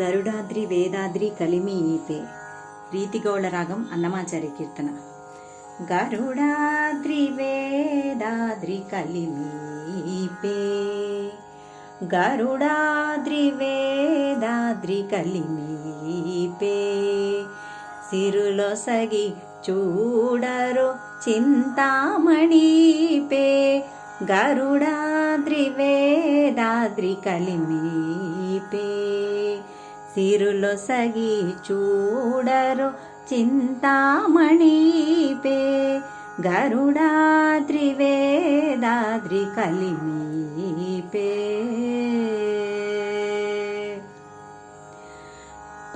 గరుడాద్రి వేదాద్రి కలిమి ePay రీతిగౌళ రాగం అన్నమాచార్య కీర్తన. గరుడాద్రి వేదాద్రి కలిమి గరుడాద్రి వేదాద్రి కలిమి సిరులో సగి చూడరు చింతామణిపే గరుడాద్రి వేదాద్రి కలిమీపే సిరులో సగి చూడరు చింతామణిపే గరుడాద్రివేదాద్రి కలిమీపే.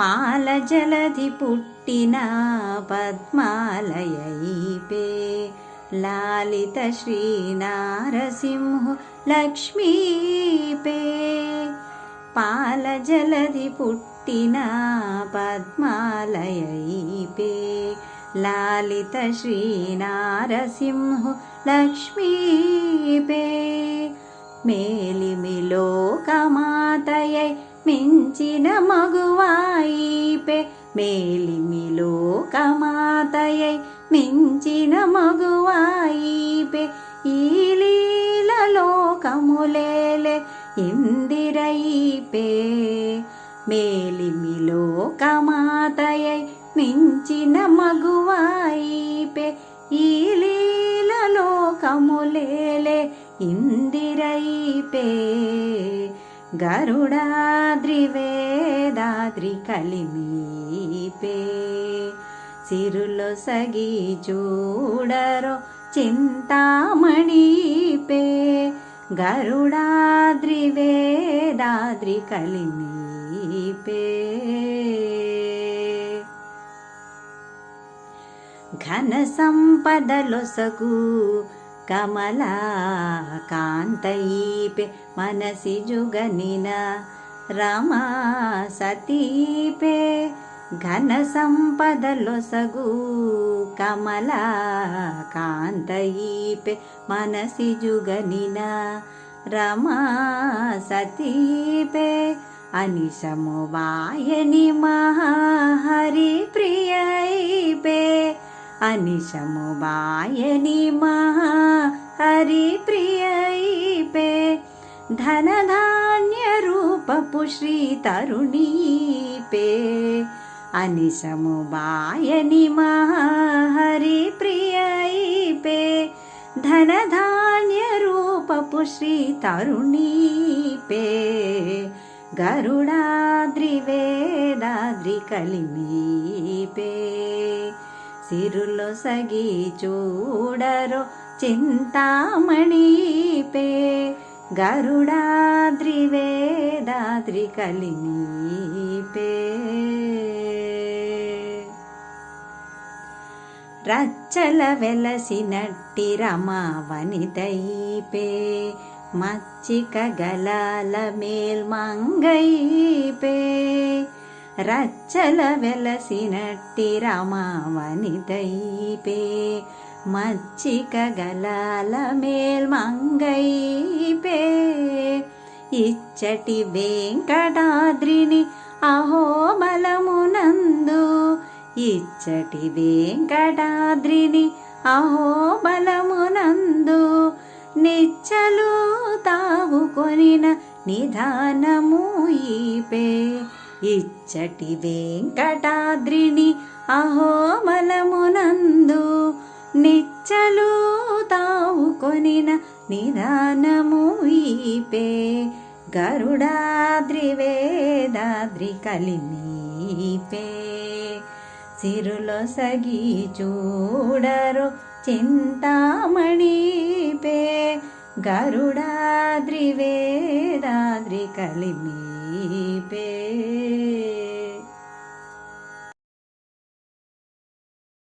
పాల జలధి పుట్టిన పద్మాలయైపే. లాలిత శ్రీ నారసింహ లక్ష్మీపే. పాల జలధి పుట్టిన పద్మాలయైపే లాలిత శ్రీ నారసింహ లక్ష్మీపే మేలిమిలో కమాతయై మించిన మగువాయిపే మేలిమిలో కమాతయై మించిన మగువాయిపే ఈ లోకములేలే ఇందిరైపే. మేలిమి లోకమాతయై మించిన మగువాయిపే. ఈ లీలలోకములేలే ఇందిరైపే. గరుడాద్రి వేదాద్రి కలిమీపే. సిరులో సగి చూడరో చింతామణిపే గరుడాద్రి వేదాద్రి కలిమీపే. ఘన సంపదలొసగు కమలా కాంతయీపే మనసి జుగనిన రమా సతీపే. घनसम्पदलसगू कमला कान्तयीपे मनसि जुगनिना रमा सतीपे अनिशमुयनि महा हरिप्रियैपे अनिशमुयनि महा हरिप्रियैपे धनधान्यरूपपु श्री तरुणीपे అనిశము బాయని మహరి ప్రియైపే ధనధాన్య రూపపు శ్రీ తరుణీపే గరుడాద్రివేదాద్రి కలిమీపే. సిరులో సగి చూడరో చింతామణిపే. గరుడాద్రివేదాద్రి కలిమీపే. రచ్చల వెలసినట్టి రమా వనితైపే మచ్చిక గలాల మేల్మంగైపే రచ్చల వెలసినట్టి రమావనిదైపే మచ్చిక గలాల మేల్మంగైపే ఇచ్చటి వెంకటాద్రిని అహోబలమునందు ఇచ్చటి వెంకటాద్రిని అహోబలమునందు నిచ్చలు తావు కొనిన నిధానము ఈపే. ఇచ్చటి వెంకటాద్రిని అహోబలమునందు నిచ్చలు తావు కొనిన నిదానము ఈపే. గరుడాద్రి వేదాద్రి కలినీపే సిరులో సగి చూడరు చింతామణి పే. గరుడాద్రి వేదాద్రి కలిమీపే